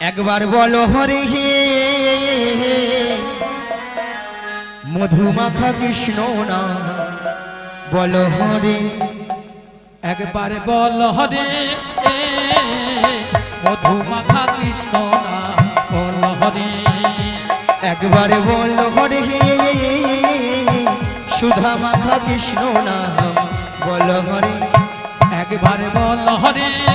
একবার বলো হরে হে। মধুমাখা কৃষ্ণ না। বলো হরে। একবার বল হরে। মধুমাখা কৃষ্ণ না। বল হরে। একবার বলো হরে সুধা মাখা কৃষ্ণ না। বলো হরে। একবার বল হরে।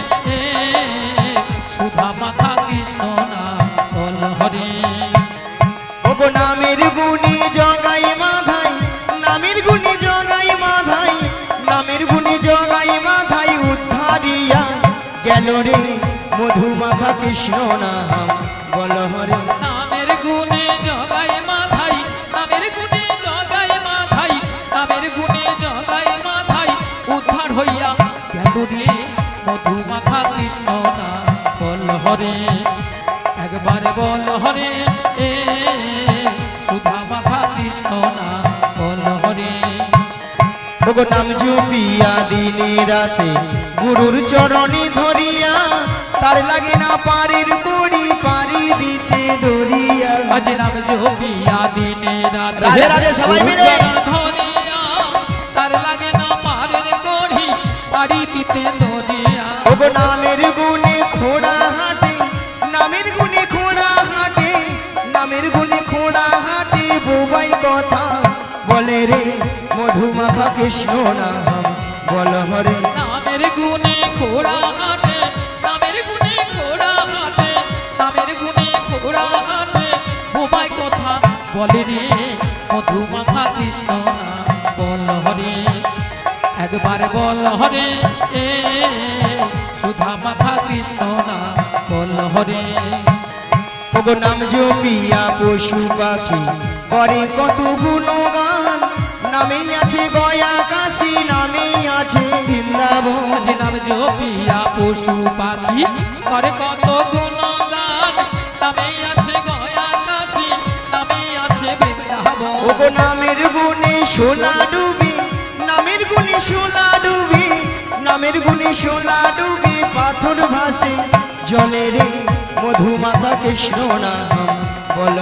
মধুমাখা কৃষ্ণ নাম বল হরে। নামের গুণে জগাই মাথাই নামের গুণে জগাই মাথাই নামের গুণে জগাই মাথাই উদ্ধার হইয়া গেল রে মধুমাখা কৃষ্ণ না বল হরে। একবার বল হরে এ সুধা মাখা কৃষ্ণ না বল হরে। ওগো নাম জপিয়া দিনে রাতে গুরুর চরণে ধরিয়া তার লাগে না পারের করি পারি দিতে দরিয়া। আজ নাম দিনে রাতে রাধে। রাধে সবাই মিলে। তার লাগে না পারের কড়ি পারি দিতে দরিয়া। ওগো নামের গুণে খোড়া হাটে নামের গুণে খোড়া হাটে নামের গুণে খোড়া হাটে বোবাই কথা বলে রে মধুমাখা কৃষ্ণ নাম বল হরে। নামের গুণে ঘোড়া হাটে বলে রে মধুমাখা কৃষ্ণ বল হরে। একবার বল হরে এ সুধা মাখা কৃষ্ণ বল হরে। ওগো নাম জপিয়া পশু পাখি করে কত গুণগান নামেই আছে গয়া কাশি নামেই আছে বৃন্দাবন। নাম জপিয়া পশু পাখি করে কত সোলা ডুবি নামের গুণে সোলা ডুবি নামের গুণে সোলা ডুবি পাথর ভাসে জলে রে মধুমাখা কৃষ্ণ নাম বল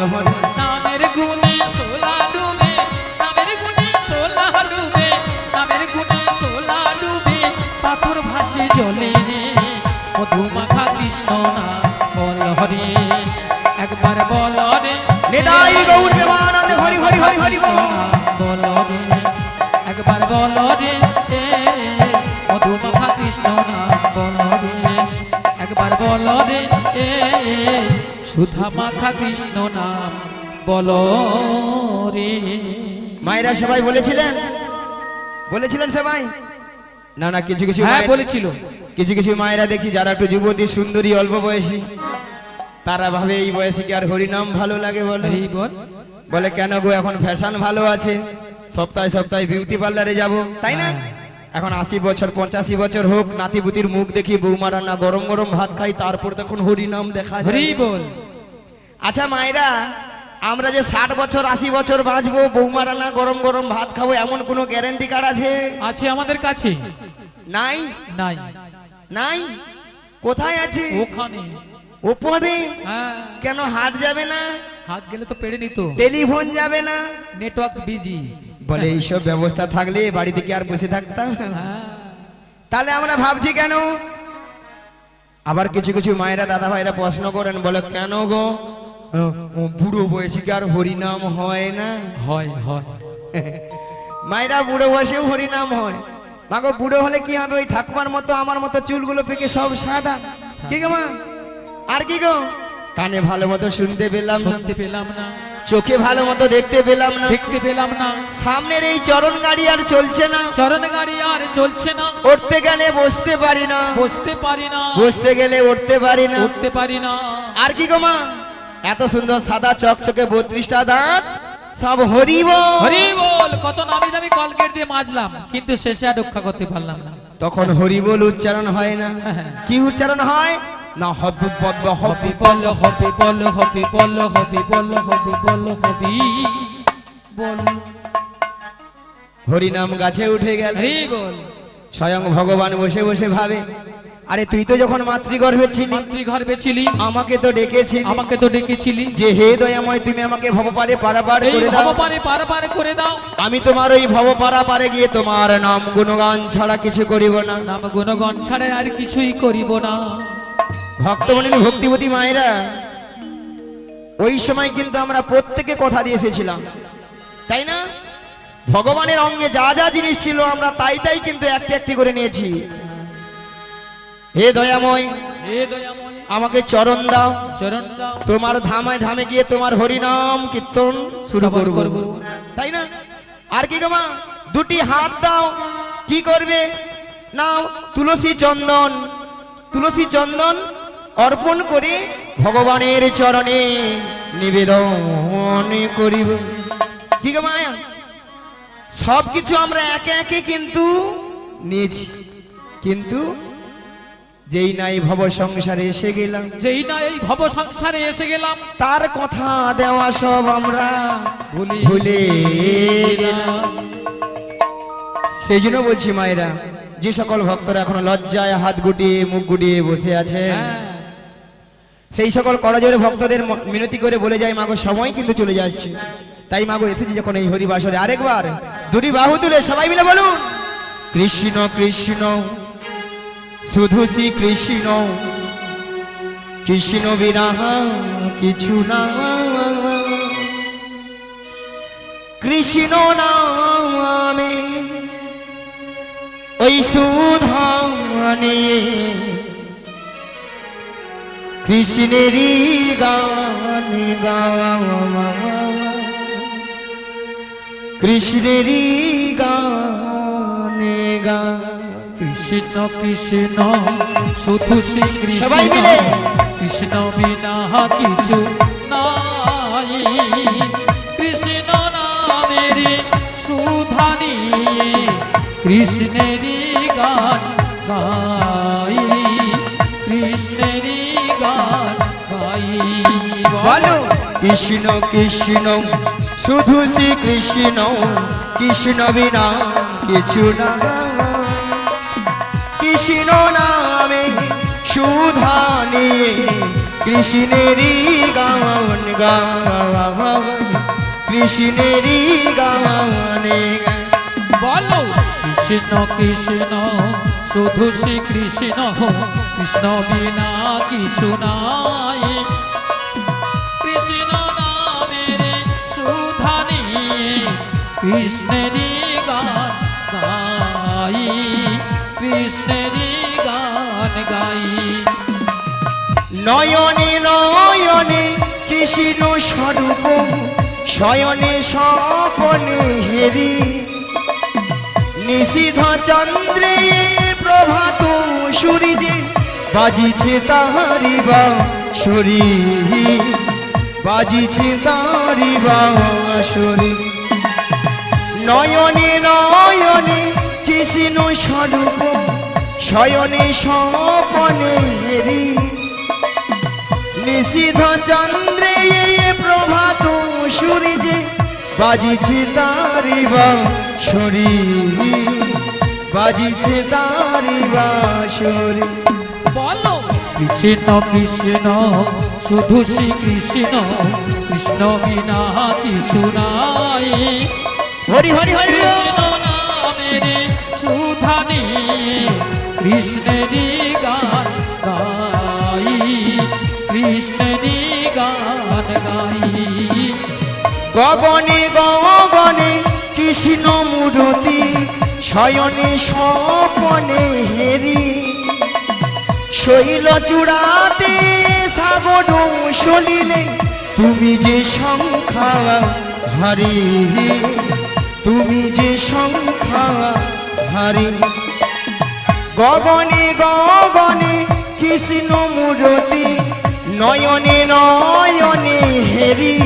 সুধা মাখা কৃষ্ণ নাম বল রে। মায়েরা সবাই বলেছিলেন? বলেছিলেন সবাই? না না কিছু কিছু হ্যাঁ মায়ের- বলেছিল। কিছু কিছু মায়েরা দেখি যারা একটু যুবতী সুন্দরী অল্প বয়সী তারা ভাবে এই বয়সে কি আর হরিনাম ভালো লাগে বলে? বলে। কেন গো এখন ফ্যাশন ভালো আছে? সপ্তাহে সপ্তাহে বিউটি পার্লারে যাব তাই না? এখন আশি বছর পঁচাশি বছর হোক নাতিপুতির মুখ দেখি বৌমারা না গরম গরম ভাত খাই তারপর তখন হরিনাম দেখা যায়। হরি বল। আচ্ছা মায়েরা আমরা যে ষাট বছর আশি বছর বাঁচবো বৌমারা না গরম গরম ভাত খাব এমন কোনো গ্যারেন্টি কার্ড আছে? আছে আমাদের কাছে। নাই? নাই। নাই? কোথায় আছে? ওখানে। ওপরে? হ্যাঁ। কেন হাত যাবে না? হাত গেলে তো পেড়ে নিত টেলিফোন যাবে না? Network busy. বলে এইসব ব্যবস্থা থাকলে বাড়িতে কি আর বসে থাকতাম? তাহলে আমরা ভাবছি কেন? আবার কিছু কিছু মায়েরা দাদা ভাইরা প্রশ্ন করেন বলে কেন গো? বুড়ো বয়সে কি আর হরিনাম হয় না? হয় হয়। মায়েরা বুড়ো বয়সেও হরিনাম হয়। মাগো বুড়ো হলে কি হবে? ওই ঠাকুমার মতো আমার মতো চুলগুলো পেকে সব সাদা। কি গো মা? আর কি গো? কানে ভালো মতো শুনতে পেলাম শুনতে পেলাম না। চোখে ভালো মতো দেখতে পেলাম না। দেখতে পেলাম না। সামনের এই চরণ গাড়ি আর চলছে না। চরণ গাড়ি আর চলছে না। উঠতে গেলে বসতে পারি না। বসতে পারি না। বসতে গেলে উঠতে পারি না। উঠতে পারি না। আর কি গো মা? এত সুন্দর সাদা চকচকে বত্রিশটা দাঁত সব হরিব হরি বল কত নামি দামি কলগেট দিয়ে মাজলাম কিন্তু শেষে আর রক্ষা করতে পারলাম না। তখন হরিবল উচ্চারণ হয় না। হ্যাঁ। কি উচ্চারণ হয়? না হদ্দু পদ্ম হবি হবি বল হবি বল হবি বল হবি বল হবি বল হবি বল। হরিনাম গাছে উঠে গেল। হরি বল। স্বয়ং ভগবান বসে বসে ভাবে আরে তুই তো যখন মাতৃগর্ভে ছিলি মাতৃগর্ভে ছিলি আমাকে তো ডেকেছিলি। আমাকে তো ডেকেছিলি। যে হে দয়াময় তুমি আমাকে ভবপারে পারাপার করে দাও। ভবপারে পার পার করে দাও। আমি তোমার ওই ভবপারা পারে গিয়ে তোমার নাম গুণগান ছাড়া কিছু করিব না। নাম গুণগান ছাড়া আর কিছুই করিব না। ভক্তমণি ভক্তিবতী মায়েরা ওই সময় কিন্তু আমরা প্রত্যেকে কথা দিয়ে এসেছিলাম। তাই না? ভগবানের অঙ্গে যা যা জিনিস ছিল আমরা তাই তাই কিন্তু একটি একটি করে নিয়েছি। হে দয়াময় হে দয়াময় আমাকে চরণ দাও। চরণ দাও। তোমার ধামায় ধামে গিয়ে তোমার হরিনাম কীর্তন শুরু করব। তাই না? আর কি গো মা দুটি হাত দাও। কি করবে? নাও তুলসী চন্দন তুলসী চন্দন অর্পণ করে ভগবানের চরণে নিবেদন করিব। কি গো মায়া? সব কিছু আমরা একে একে কিন্তু নিয়েছি। কিন্তু যেই নাই ভব সংসারে এসে গেলাম। যেই না এই ভব সংসারে এসে গেলাম। তার কথা দেওয়া সব আমরা ভুলি ভুলে গেলাম। সেই জন্য বলছি মায়েরা যে সকল ভক্তরা এখনও লজ্জায় হাত গুটিয়ে মুখ গুটিয়ে বসে আছে হ্যাঁ। সেই সকল করজোরে ভক্তদের মিনতি করে বলে যায়, মাগো, সময় কিন্তু চলে যাচ্ছে। তাই মাগো, এসেছি যখন এই হরিবাসরে। আরেকবার, দুটি বাহু তুলে সবাই মিলে বলুন, কৃষ্ণ কৃষ্ণ, শুধু শ্রী কৃষ্ণ কৃষ্ণ বিনা কিছু না। কৃষ্ণ নামে ওই সুধা নিয়ে কৃষ্ণেরই গান গাওয়া কৃষ্ণেরই গান গা কৃষ্ণ কৃষ্ণ শুধু শ্রী কৃষ্ণ কৃষ্ণ বিনা কিছু নাই। কৃষ্ণ নামের সুধা নিয়ে কৃষ্ণেরই গান গাই বলো। কৃষ্ণ কৃষ্ণ শুধু শ্রী কৃষ্ণ কৃষ্ণ বিনা কিছু না। কৃষ্ণ নামে সুধা নিয়ে কৃষ্ণেরই গান গাওয়া কৃষ্ণেরই গানে বলো। কৃষ্ণ কৃষ্ণ শুধু শ্রী কৃষ্ণ কৃষ্ণ বিনা কিছু নাই। কৃষ্ণেরই গান গাই, কৃষ্ণেরই গান গাই। নয়নে নয়নে কৃষ্ণ স্বরূপ, শয়নে স্বপনে হেরি। নিষিধ চন্দ্রে প্রভাত সূর্যে বাজিছে তাহারি বা শরীর। বাজিছে তাহারি বা শরীর। নয়নে নয়নে কৃষ্ণ স্বরূপ শয়নে স্বপনে হেরি। নিষিধ চন্দ্রে প্রভাত সূর্যে বাজিছে তারি শরীর। বাজিছে তারি শরীর। বলো। কৃষ্ণ কৃষ্ণ শুধু শ্রী কৃষ্ণ কৃষ্ণ বিনা কিছু নাই। হরি হরি হরি কৃষ্ণ নামের সুধা নিয়ে কৃষ্ণেরই গান গাই। কৃষ্ণেরই গান গাই। গগনে গগনে কৃষ্ণ মূরতি শয়নে স্বপনে হেরি। শৈল চূড়াতে সাগর সলিলে তুমি যে সংখ্যা হারি তুমি যে সংখ্যা হারি গগনে গগনে কৃষ্ণ মূরতি নয়নে নয়নে হেরি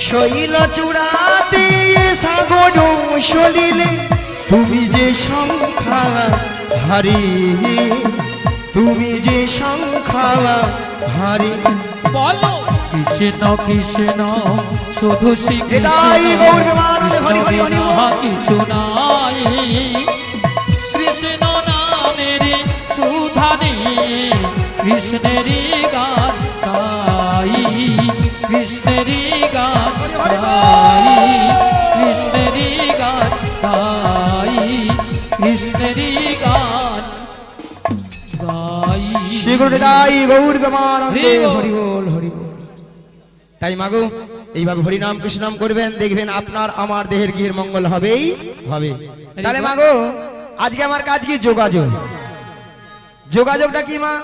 শৈল চূড়াতে সাগর সলিলে তুমি যে সংখ্যা হারি তুমি যে সংখ্যা হারি বলো। কৃষ্ণ কৃষ্ণ শুধু কিছু নাই। কৃষ্ণ নামের সুধানে কৃষ্ণের গান তাই কৃষ্ণের গান তাই কৃষ্ণের গান তাই কৃষ্ণের গান শ্রী গৌর হরি বল হরি বল তাই মাগো এইভাবে হরিনাম কৃষ্ণনাম করবেন দেখবেন আপনার আমার দেহের গৃহের মঙ্গল হবেই হবে। তাহলে মাগো আজকে আমার কাজ কি? যোগাযোগ। যোগাযোগটা কি মা?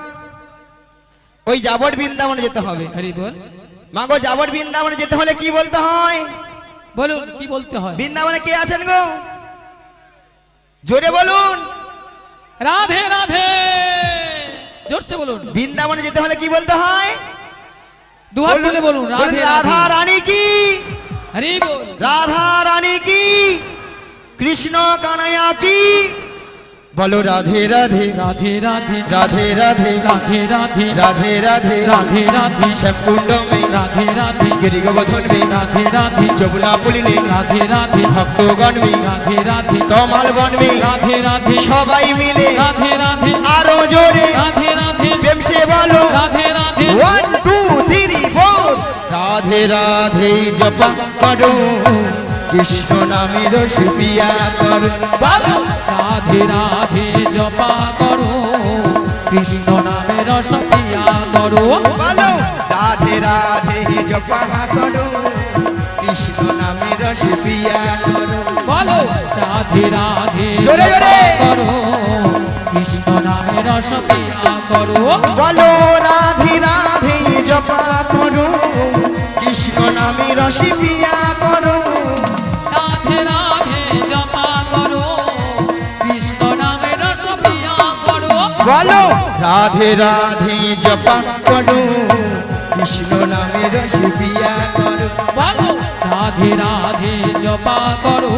ওই যাবট বৃন্দাবনে যেতে হবে। হরি বল। মাগো যাবট বৃন্দাবনে যেতে হলে কি বলতে হয়? বলুন কি বলতে হয়? বৃন্দাবনে কে আছেন গো? জোরে বলুন। রাধে রাধে। জোরসে বলুন। বৃন্দাবনে যেতে হলে কি বলতে হয়? দুহাত তুলে বলুন রাধে রাধা। রানী কি? হরি বল। রাধা রানী কি? কৃষ্ণ কানাইয়া কি? বলো রাধে রাধে রাধে রাধে রাধে রাধে রাধে রাধে রাধে রাধে রাধে রাধে শ্যামকুণ্ড মে রাধে রাধে মে রাধে রাধে যমুনা পুলিনে রাধে রাধে ভক্তগণ মে রাধে রাধে তমাল বন মে রাধে রাধে সবাই মিলে রাধে রাধে আরও জোরে রাধে রাধে প্রেম সে বলো Radhe Radhe one two three four Radhe Radhe জপা করো কৃষ্ণ নামের সুপিয়া করো। বলো রাধে রাধে জপা করো। কৃষ্ণ নামে রসপিয়া করো। বলো রাধে রাধে জপা করো। কৃষ্ণ নামের সুপিয়া করো। বলো রাধে রাধে জোরে, জোরে। করো। কৃষ্ণ নামে রসপিয়া করো। বলো রাধে রাধে জপা করো। কৃষ্ণ নামের সুপিয়া করো। বলো। রাধে রাধে জপা করো। কৃষ্ণ নামে রস পিয়া করো। বলো। রাধে রাধে জপা করো।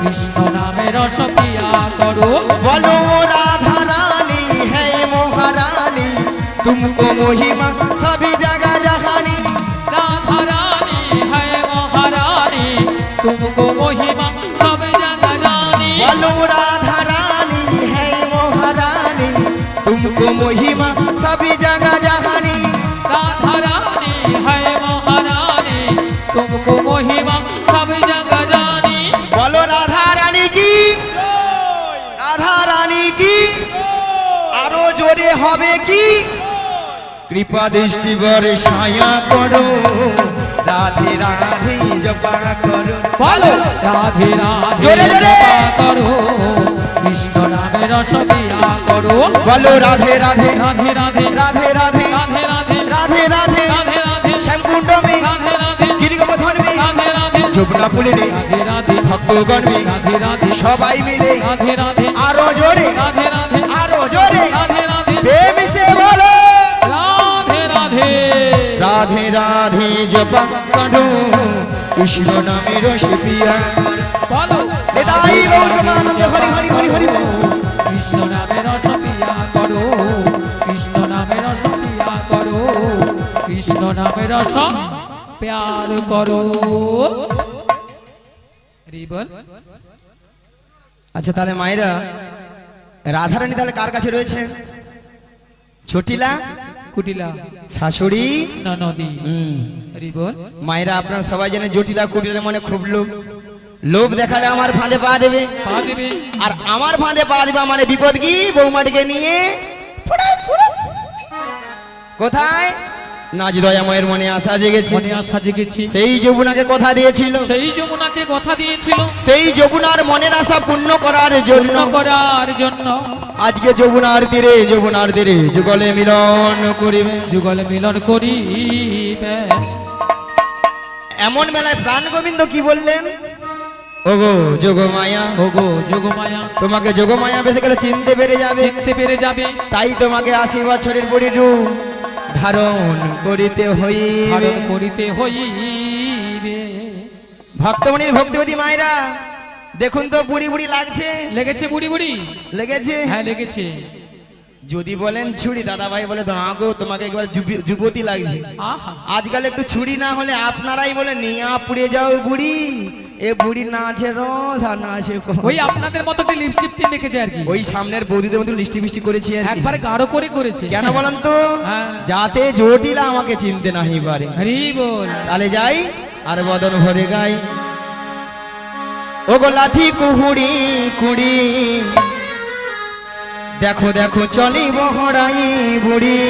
কৃষ্ণ নামে রস পিয়া করো। বলো রাধা রানী হে মহারানী তুমকো মহিমা সব কৃপা দৃষ্টি বরে ছায়া করো রাধে রাধে জপা করো বলো রাধে রাধে। জপা করো কৃষ্ণ নামে রসপিয়া করো বলো রাধে রাধে রাধে রাধে রাধে রাধে রাধে রাধে রাধে রাধে রাধে রাধে শ্যামকুণ্ড মে রাধে রাধে গিরিগোবর্ধন মে রাধে রাধে যমুনা পুলিনে রাধে রাধে ভক্তগণ মে রাধে রাধে সবাই মিলে রাধে রাধে আরও জোরে রাধে রাধে রাধে রাধে জপা করো কৃষ্ণ নামের শিপিয়া বলো নিতাই গৌর প্রেমানন্দে হরি হরি হরি হরি কৃষ্ণ নামে রসপিয়া করো, কৃষ্ণ নামে রসপিয়া করো, কৃষ্ণ নামে রস প্যার করো। হরি বল। আচ্ছা তাহলে মায়েরা, রাধারানী তাহলে কার কাছে রয়েছে? ছোটিলা কুটিলা। শাশুড়ি? ননদি। বল মায়েরা আপনার সবাই জানেন জটিলা কুটিলা মনে খুব লোভ। লোভ দেখালে আমার ফাঁদে পা দেবে। পা দেবে। আর আমার ফাঁদে পা দেবে মানে বিপদ কি? বৌমাটিকে নিয়ে। কোথায়? নাচ দয়াময়ের মনে আশা জেগেছে। মনে আশা জেগেছি। সেই যমুনাকে কথা দিয়েছিল। সেই যমুনাকে কথা দিয়েছিল। সেই যমুনার মনের আশা পূর্ণ করার জন্য। করার জন্য। আজকে যমুনার তীরে যমুনার তীরে যুগলে মিলন করিবে। যুগল মিলন করিবে। এমন মেলায় প্রাণ গোবিন্দ কি বললেন? ওগো যোগমায়া। ওগো যোগমায়া। তোমাকে যোগমায়া বেশি গেলে চিনতে পেরে যাবে। চিনতে পেরে যাবে। তাই তোমাকে আশি বছরের বুড়ি ধারণ করিতে হইবে। ধারণ করিতে হইবে। ভক্তমণির ভক্তিবতী মায়েরা দেখুন তো বুড়ি বুড়ি লাগছে। লেগেছে বুড়ি বুড়ি? লেগেছে? হ্যাঁ লেগেছে। যদি বলেন ছুরি দাদা ভাই বলে তো আগো তোমাকে একবার যুবি- যুবতী লাগছে। আহা। আজকাল একটু ছুরি না হলে আপনারাই বলে নিয়া পুড়ে যাও বুড়ি। এ বুড়ি না আছে রোজ আর না আছে ওই আপনাদের মতো একটি লিপস্টিক টিপ রেখেছে আর কি। ওই সামনের বৌদিদের করেছি আর কি। একবারে গাঢ় করে করেছে। কেন বলেন তো? হ্যাঁ। যাতে জটিলা আমাকে চিনতে নাহি পারে। হরি বল। তাহলে যাই আর বদন ভরে গাই। ও গো লাঠি কুহুড়ি কুড়ি। দেখো দেখো চলি বহরাই বুড়ি।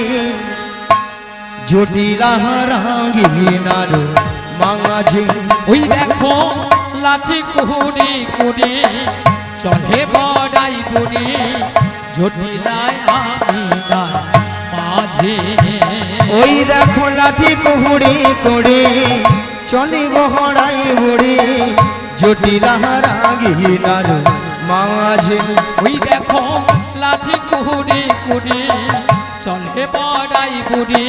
জটিলা রাঙ্গিনার মাঝে ওই দেখো লাঠি কুহুড়ি কুড়ি চলে বড়াই বুড়ি জটিলায় আমি না মাঝে। ওই দেখো লাঠি কুহুড়ি কুড়ি চলি বহরাই বুড়ি জটিলা রাঙ্গিনার মাঝে। ওই দেখো লাঠি কুহুড়ি কুড়ি চলে বড়াই বুড়ি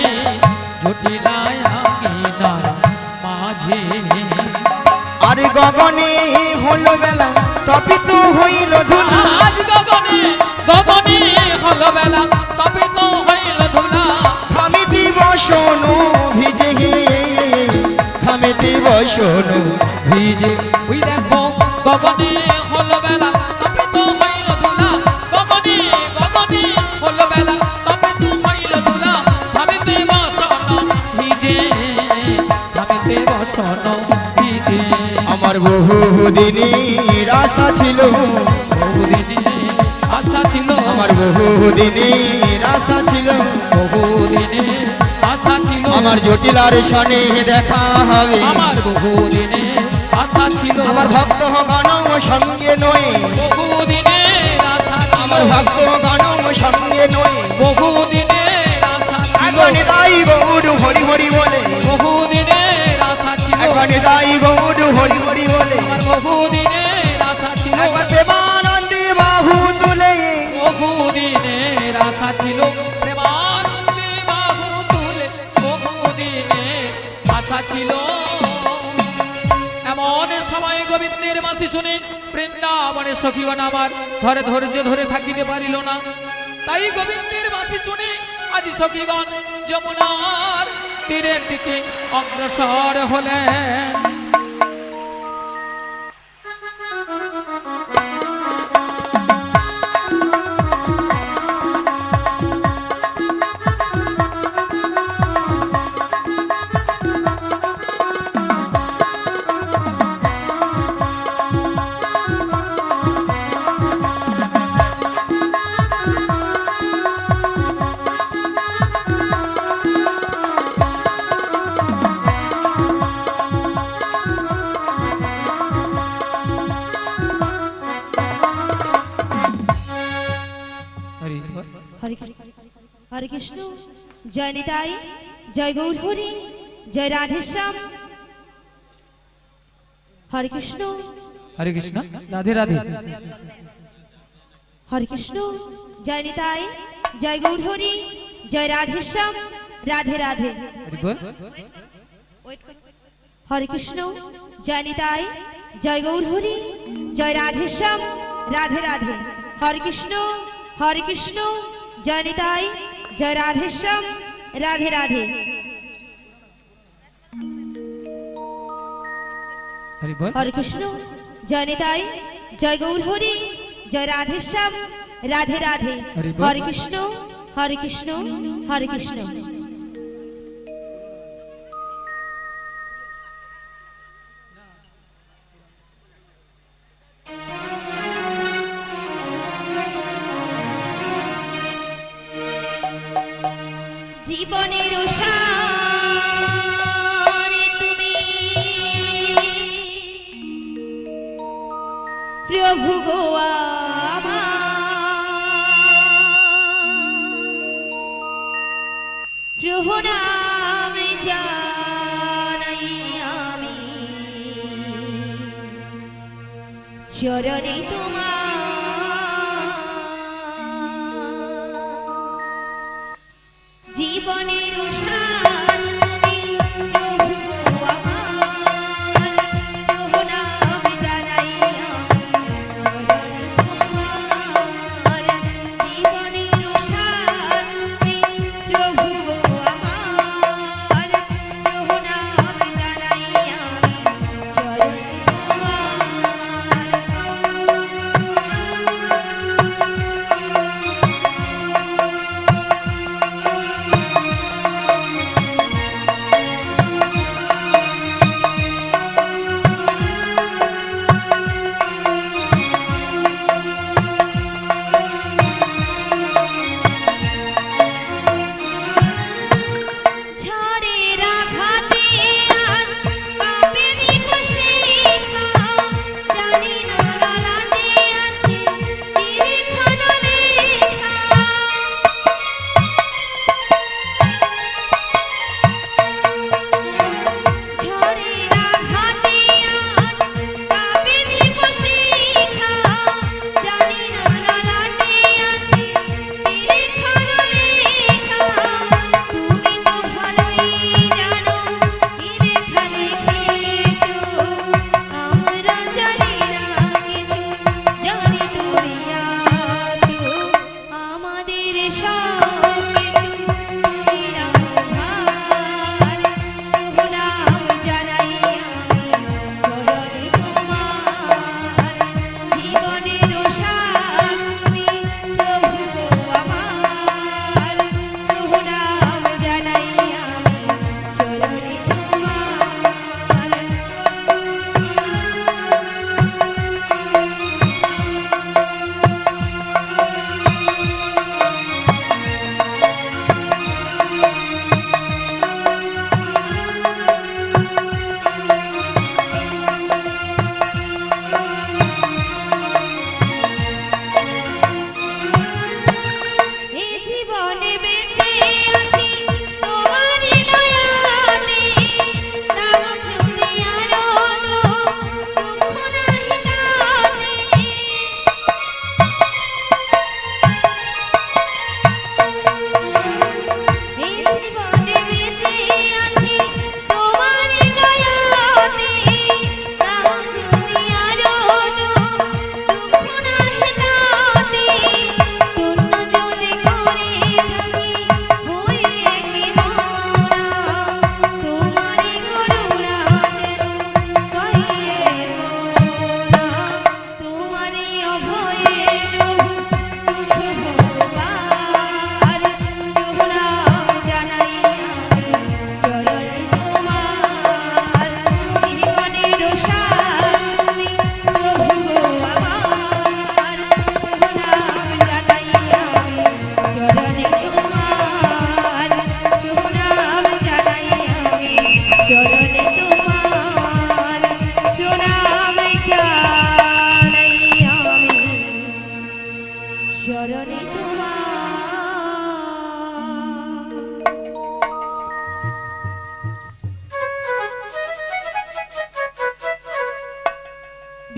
গগনে হলো বেলা তবে তো হইল ধুলা। আজ গগনে গগনে হলো বেলা তবে তো হইল ধুলা। খামি দিব শোনো ভিজে দিব শোনো ভিজে। ওই দেখো গগনে হলো বেলা তবে তো হইল ধুলা। গগনে গগনে হলো বেলা তবে হইল ধুলা। ভাবিতে বসন ভিজে ভাবিতে বসন আমার বহু দিনের আশা ছিল। আশা ছিল আমার বহু দিনের আশা ছিল। বহুদিনে আশা ছিল আমার জটিলার সনে দেখা হবে। আমার বহুদিনে আশা ছিল আমার ভক্ত গণ সঙ্গে নয় বহুদিনের আশা ছিল আমার ভক্ত গণ সঙ্গে নয় বহুদিনের আশা ছিল। দাই গৌর হরি হরি বলে। বহুদিনের একবার দাই গৌর হরি হরি বলে। বহুদিনের আশা ছিল। প্রেমানন্দে বাহু তুলে। বহুদিনের আশা ছিল। প্রেমানন্দে বাহু তুলে বহুদিনের আশা ছিল। এমন সময় গোবিন্দের মাসি শুনে বৃন্দাবনের সখীগণ আমার ঘরে ধৈর্য ধরে থাকিতে পারিল না। তাই গোবিন্দের মাসি শুনে আজ সখীগণ যমুনার তীরের দিকে অগ্রসর হলেন। জয় গৌর হরি জয় রাধেশ্যাম হরে কৃষ্ণ। হরে কৃষ্ণ। রাধে রাধে। হরে কৃষ্ণ। জয় নিতাই জয় গৌর হরি জয় রাধেশ্যাম রাধে রাধে। হরি কৃষ্ণ। জয় নিতাই জয় গৌর হরি জয় রাধেশ্যাম রাধে রাধে। হরে কৃষ্ণ। হরে কৃষ্ণ। জয় নিতাই জয় রাধেশ্যাম রাধে রাধে। হরি বল। হরে কৃষ্ণ। জয় নিতাই জয় গৌর হরি জয় রাধেশ্যাম রাধে রাধে। হরে কৃষ্ণ হরে কৃষ্ণ হরে কৃষ্ণ। জীবনের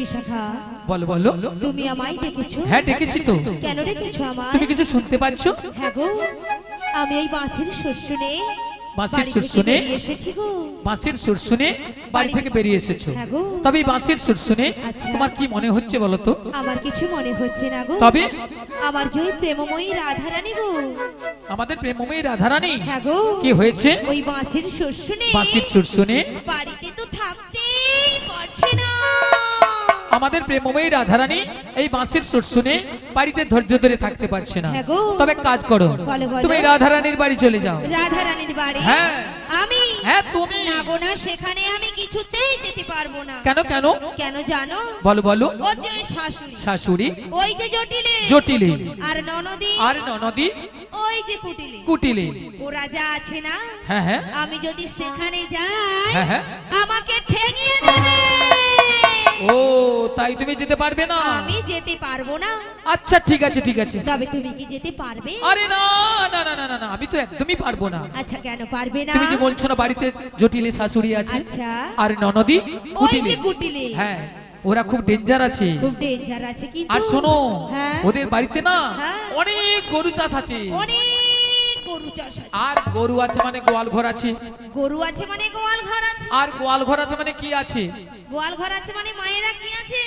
বিশাখা। বলো বলো। তুমি আমায় ডেকেছো? হ্যাঁ ডেকেছি তো। কেন ডেকেছো আমায়? তুমি কিছু শুনতে পাচ্ছ? হ্যাঁ গো আমি এই বাঁশির সুর শুনে বাঁশির বাড়ি সুর থেকে শুনে? বেরিয়ে বাঁশির সুর শুনে বাড়ি থেকে বেরিয়ে এসেছ। হ্যাঁ তবে এই বাঁশির সুর শুনে আচ্ছা। তোমার কি মনে হচ্ছে বলো তো? আমার কিছু মনে হচ্ছে না গো। তবে? আমার যে প্রেমময়ী রাধারানী গো। আমাদের প্রেমময়ী রাধারানী? হ্যাঁ গো। কি হয়েছে? ওই বাঁশির সুর শুনে বাঁশির সুর শুনে বাড়িতে আমাদের প্রেমময়ী রাধারানী এই বাঁশির সুর শুনে বাড়িতে ধৈর্য ধরে থাকতে পারছে না। হ্যাঁ তবে কাজ করো। তুমি রাধারানীর বাড়ি চলে যাও। রাধারানীর বাড়ি? হ্যাঁ। আমি? হ্যাঁ তুমি? গো না সেখানে আমি কিছুতেই যেতে পারব না। কেন কেন? কেন জানো? বলো বলো। ও যে শাশুড়ি। শাশুড়ি? ওই যে জটিলে। জটিলে। আর ননদি? আর ননদি? ওই যে কুটিলে। কুটিলে। ওরা যা আছে না হ্যাঁ হ্যাঁ। আমি যদি সেখানে যাই হ্যাঁ, হ্যাঁ। আমাকে ঠেঙিয়ে দেবে। ও তাই তুমি যেতে পারবে না? আমি যেতে পারব না। আচ্ছা ঠিক আছে ঠিক আছে। তবে তুমি কি যেতে পারবে? আরে না না না না না না আমি তো একদমই পারব না। আচ্ছা কেন পারবে না? তুমি যে বলছো না বাড়িতে জটিলে শাশুড়ি আছে? আচ্ছা। আর ননদি কুটিলে কুটিলে হ্যাঁ ওরা খুব ডেঞ্জার আছে। খুব ডেঞ্জার আছে কিন্তু। আর শোনো হ্যাঁ। ওদের বাড়িতে না হ্যাঁ। অনেক গরু চাষ আছে। অনেক। গরু চাষ আছে। আর গরু আছে মানে গোয়াল ঘর আছে। গরু আছে মানে গোয়াল ঘর আছে। আর গোয়াল ঘর আছে মানে কি আছে? গোয়াল ঘর আছে মানে মায়েরা কি আছে?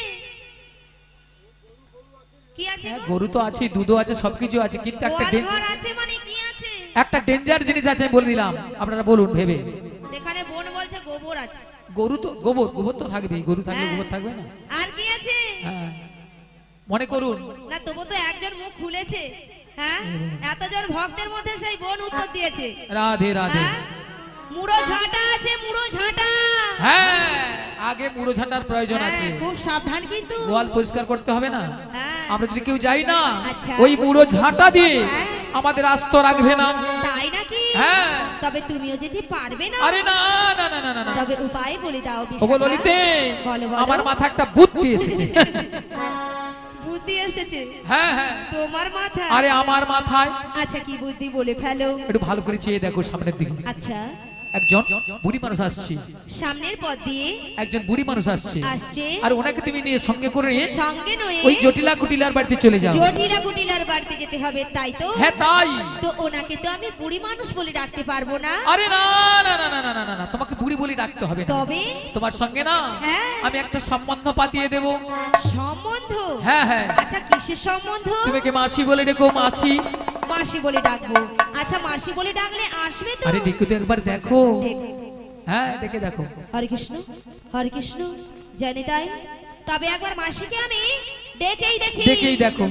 কি আছে হ্যাঁ, গরু তো আছে দুধও আছে সবকিছু আছে কিন্তু একটা ঘর আছে মানে কি আছে? একটা ডেঞ্জার জিনিস আছে আমি বলে দিলাম। আপনারা বলুন ভেবে। এখানে বোন বলছে গোবর আছে। গরু তো গোবর গোবর তো থাকবেই গরু থাকলে হ্যাঁ। গোবর থাকবে না। আর কি আছে? হ্যাঁ। মনে করুন। না তবু তো একজন মুখ খুলেছে। হ্যাঁ? এতজন ভক্তের মধ্যে সেই বোন উত্তর দিয়েছে। রাধে রাধে। হ্যাঁ? মুড়ো ঝাঁটা আছে মুড়ো ঝাঁটা। হ্যাঁ আগে মুড়ো ঝাঁটার প্রয়োজন হ্যাঁ, আছে। খুব সাবধান কিন্তু। গোয়াল পরিষ্কার করতে হবে না? হ্যাঁ। আমরা যদি কেউ যাই না আচ্ছা। ওই মুড়ো ঝাঁটা দিয়ে হ্যাঁ। আমাদের আস্ত রাখবে না। তাই নাকি? হ্যাঁ। তবে তুমিও যদি পারবে না। আরে না না না না না না। তবে উপায় বলে দাও ও ললিতে বলো, বলো। আমার মাথা একটা বুদ্ধি এসেছে। বুদ্ধি এসেছে। হ্যাঁ হ্যাঁ। তোমার মাথায়? আরে আমার মাথায়? আচ্ছা কি বুদ্ধি বলে ফেলো। একটু ভালো করে চেয়ে দেখো সামনের দিকে। আচ্ছা। একজন বুড়ি মানুষ আসছে। সামনের পথ দিয়ে একজন বুড়ি মানুষ আসছে। আসছে। আর ওনাকে তুমি নিয়ে সঙ্গে করে সঙ্গে নয়ে ওই জটিলা কুটিলার বাড়িতে চলে যাও। জটিলা কুটিলার বাড়িতে যেতে হবে তাই তো? হ্যাঁ তাই। তো ওনাকে তো আমি বুড়ি মানুষ বলে ডাকতে পারব না। আরে না না না না না না না তোমাকে বুড়ি বলে ডাকতে হবে তবে? তোমার সঙ্গে না হ্যাঁ। আমি একটা সম্বন্ধ পাতিয়ে দেব। সম্বন্ধ? হ্যাঁ হ্যাঁ। আচ্ছা কিসের সম্বন্ধ? তুমি কি মাসি বলে ডেকো মাসি? মাসি বলে ডাকবো। আচ্ছা মাসি বলে ডাকলে আসবে তো? আরে দেখো তো একবার দেখো। দেখো। হ্যাঁ দেখে দেখো। হরে কৃষ্ণ হরে কৃষ্ণ। জানি তাই। তবে একবার মাসিকে আমি দেখেই দেখি। দেখেই দেখো।